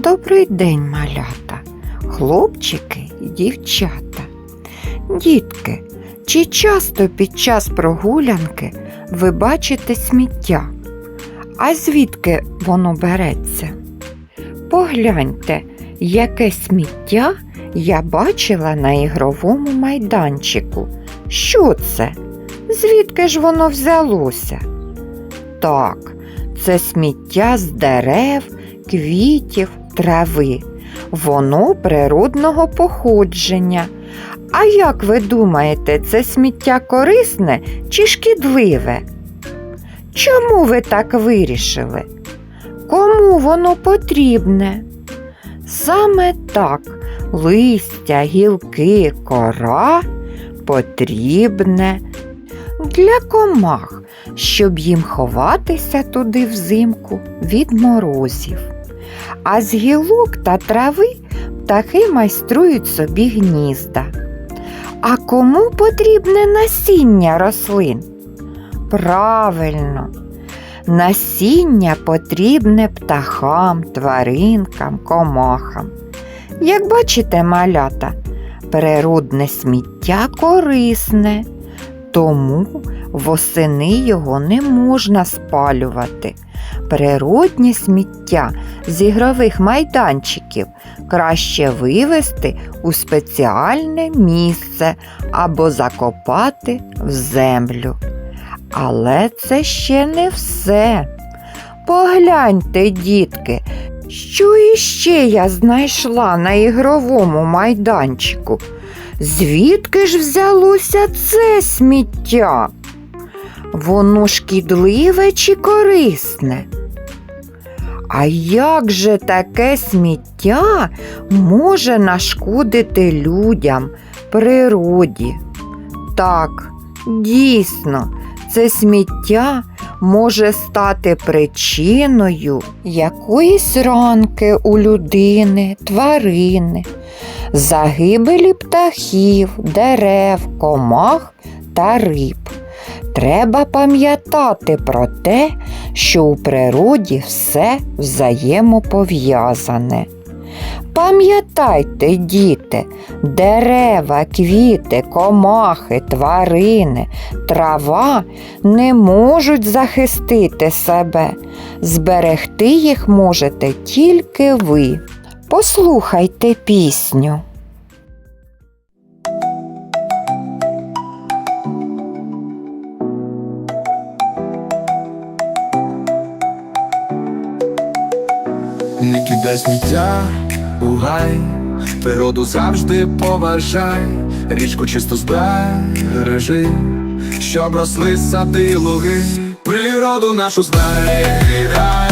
Добрий день, малята, хлопчики і дівчата. Дітки, чи часто під час прогулянки ви бачите сміття? А звідки воно береться? Погляньте, яке сміття я бачила на ігровому майданчику. Що це? Звідки ж воно взялося? Так, це сміття з дерев, квітів, трави. Воно природного походження. А як ви думаєте, це сміття корисне чи шкідливе? Чому ви так вирішили? Кому воно потрібне? Саме так листя, гілки, кора потрібне для комах, щоб їм ховатися туди взимку від морозів. А з гілок та трави птахи майструють собі гнізда. А кому потрібне насіння рослин? Правильно, насіння потрібне птахам, тваринкам, комахам. Як бачите, малята, природне сміття корисне, тому восени його не можна спалювати. Природнє сміття з ігрових майданчиків краще вивезти у спеціальне місце або закопати в землю. Але це ще не все. Погляньте, дітки, що іще я знайшла на ігровому майданчику. Звідки ж взялося це сміття? Воно шкідливе чи корисне? А як же таке сміття може нашкодити людям, природі? Так, дійсно, це сміття може стати причиною якоїсь ранки у людини, тварини, загибелі птахів, дерев, комах та риб. Треба пам'ятати про те, що у природі все взаємопов'язане. Пам'ятайте, діти, дерева, квіти, комахи, тварини, трава не можуть захистити себе. Зберегти їх можете тільки ви. Послухайте пісню. Кидай сміття. У природу завжди поважай, річку чисто збережи, щоб росли сади луги, природу нашу зберігай,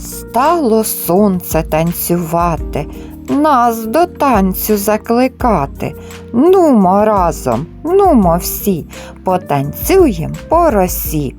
Стало сонце танцювати, нас до танцю закликати. Нумо разом, нумо всі, потанцюєм по росі.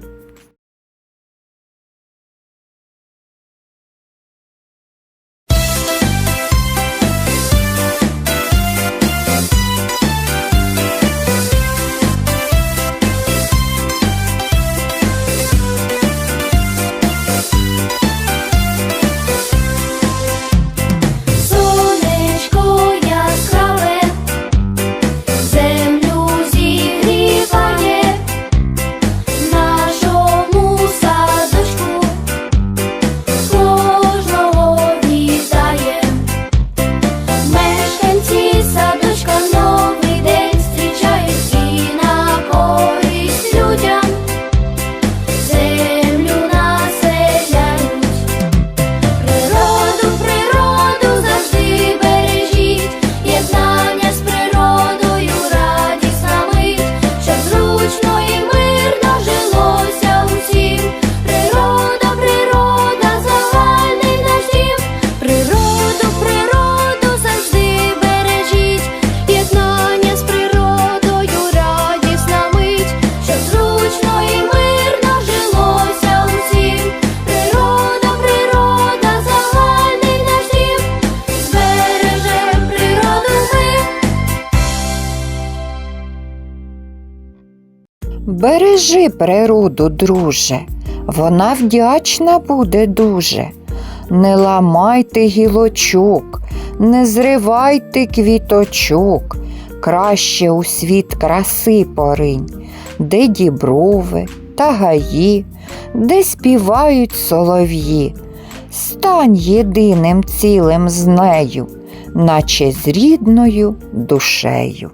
Бережи природу, друже, вона вдячна буде дуже. Не ламайте гілочок, не зривайте квіточок, краще у світ краси поринь, де діброви та гаї, де співають солов'ї. Стань єдиним цілим з нею, наче з рідною душею.